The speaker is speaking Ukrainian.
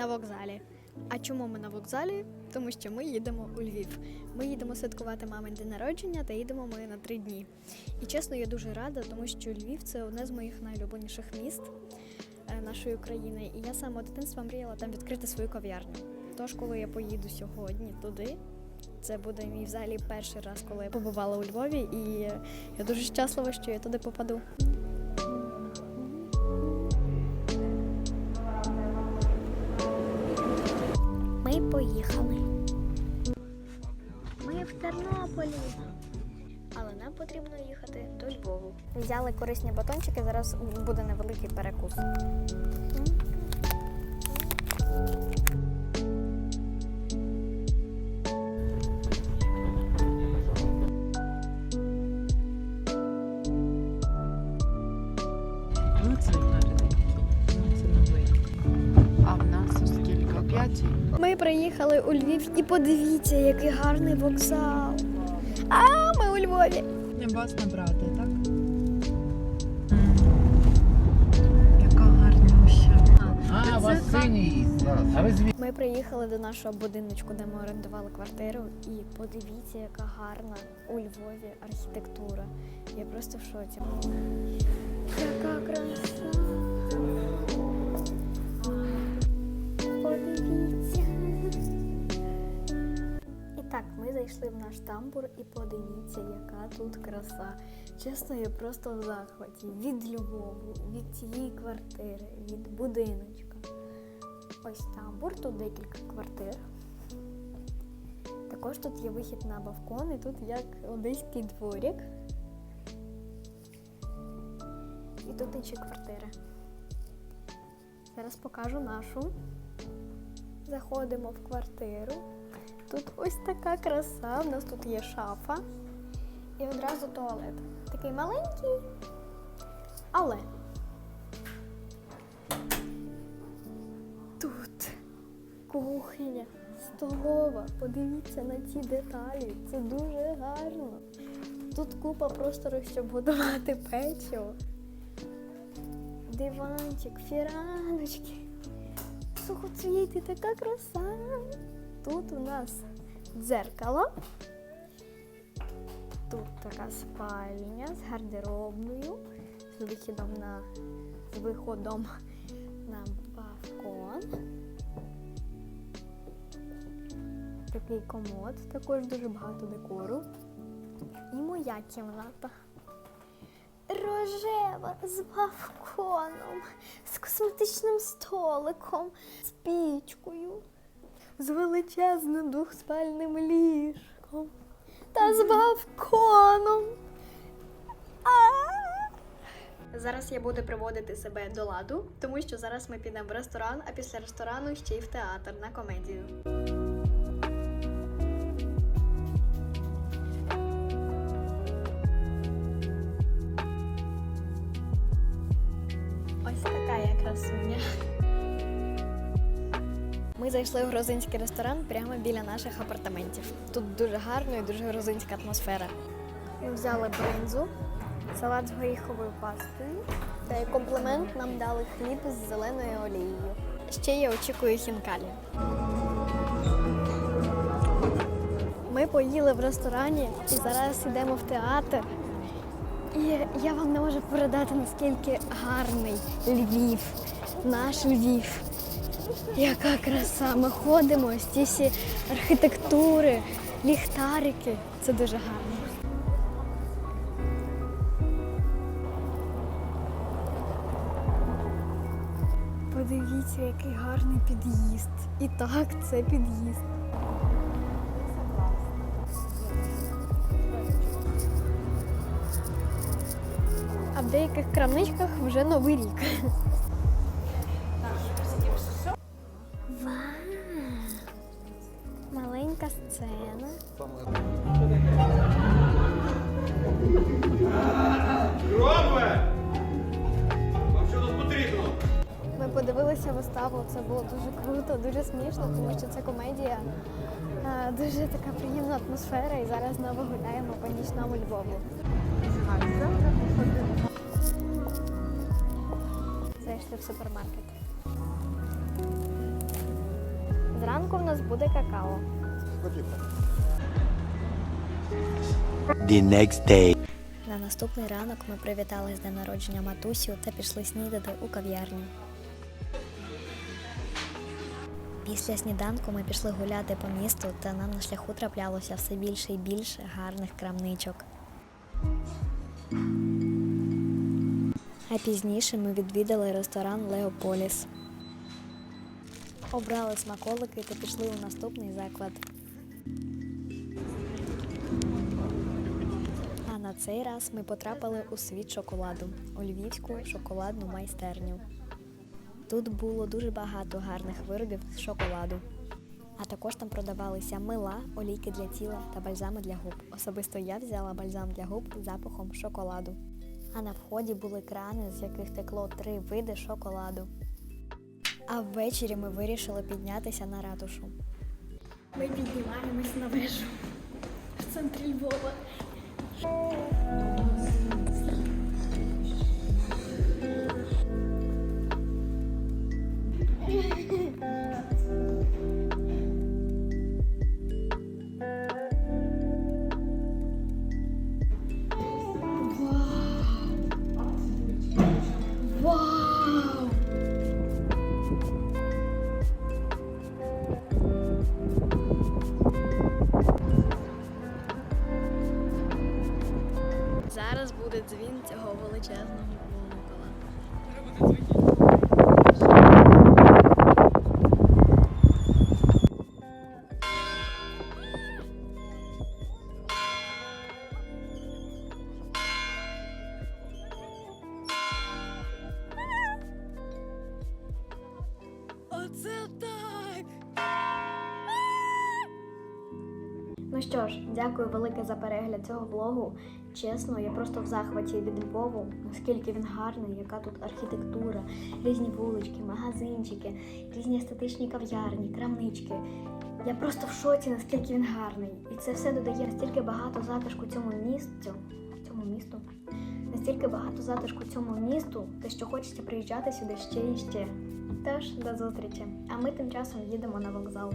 на вокзалі. А чому ми на вокзалі? Тому що ми їдемо у Львів. Ми їдемо святкувати мамин день народження та їдемо ми на три дні. І чесно, я дуже рада, тому що Львів це одне з моїх найлюбленіших міст е, нашої країни. І я самого дитинства мріяла там відкрити свою кав'ярню. Тож, коли я поїду сьогодні туди, це буде мій взагалі перший раз, коли я побувала у Львові, і я дуже щаслива, що я туди попаду. Поїхали. Ми в Тернополі. Але нам потрібно їхати до Львову. Взяли корисні батончики, зараз буде невеликий перекус. Ми приїхали у Львів і подивіться, який гарний вокзал. А ми у Львові. Не вас набрати, так? Яка гарнюща. А, у вас синій. Ми приїхали до нашого будиночку, де ми орендували квартиру. І подивіться, яка гарна у Львові архітектура. Я просто в шоці. Яка краса. Зайшли в наш тамбур і подивіться, яка тут краса. Чесно, я просто в захваті від Львову, від цієї квартири, від будиночка. Ось тамбур, тут декілька квартир. Також тут є вихід на балкон, і тут як одеський дворик. І тут інші квартири. Зараз покажу нашу. Заходимо в квартиру. Тут ось така краса. У нас тут є шафа. І одразу туалет. Такий маленький, але Тут кухня, столова. Подивіться на ці деталі. Це дуже гарно. Тут купа простору, щоб готувати печиво. Диванчик, фіраночки. Сухоцвіти, така краса. Тут у нас дзеркало. Тут така спальня з гардеробною, з вихідом на з виходом на балкон. Такий комод, також дуже багато декору. І моя кімната. Рожева з балконом, з косметичним столиком, з пічкою, з величезним двохспальним ліжком та з балконом. Зараз я буду приводити себе до ладу, тому що зараз ми підемо в ресторан, а після ресторану ще й в театр на комедію. Ось така я красуня. Ми зайшли в грузинський ресторан прямо біля наших апартаментів. Тут дуже гарно і дуже грузинська атмосфера. Ми взяли бринзу, салат з горіховою пастою. Та як комплімент нам дали хліб з зеленою олією. Ще я очікую хінкалі. Ми поїли в ресторані і зараз йдемо в театр. І я вам не можу передати, наскільки гарний Львів, наш Львів. Яка краса! Ми ходимо, ці всі архітектури, ліхтарики. Це дуже гарно. Подивіться, який гарний під'їзд. І так, це під'їзд. А в деяких крамничках вже новий рік. Сцена. Вам що тут потрібно? Ми подивилися виставу, це було дуже круто, дуже смішно, тому що це комедія. Е, Дуже така приємна атмосфера, і зараз знову гуляємо по нічному Львову. Зайшли в супермаркет. сніданку в нас буде какао. The next day. На наступний ранок ми привітали з днем народження матусю та пішли снідати у кав'ярню. Після сніданку ми пішли гуляти по місту, та нам на шляху траплялося все більше і більше гарних крамничок. А пізніше ми відвідали ресторан Леополіс. Обрали смаколики та пішли у наступний заклад. Цей раз ми потрапили у світ шоколаду у львівську шоколадну майстерню. Тут було дуже багато гарних виробів з шоколаду. А також там продавалися мила, олійки для тіла та бальзами для губ. Особисто я взяла бальзам для губ з запахом шоколаду. А на вході були крани, з яких текло три види шоколаду. А ввечері ми вирішили піднятися на ратушу. Ми піднімаємось на вежу в центрі Львова. Música буде дзвін цього величезного Ну що ж, дякую велике за перегляд цього влогу. Чесно, я просто в захваті від Львову, наскільки він гарний, яка тут архітектура, різні вулички, магазинчики, різні естетичні кав'ярні, крамнички. Я просто в шоці, наскільки він гарний. І це все додає настільки багато затишку цьому місту. Цьому місту. Настільки багато затишку цьому місту, те, що хочеться приїжджати сюди ще і ще. Тож до зустрічі. А ми тим часом їдемо на вокзал.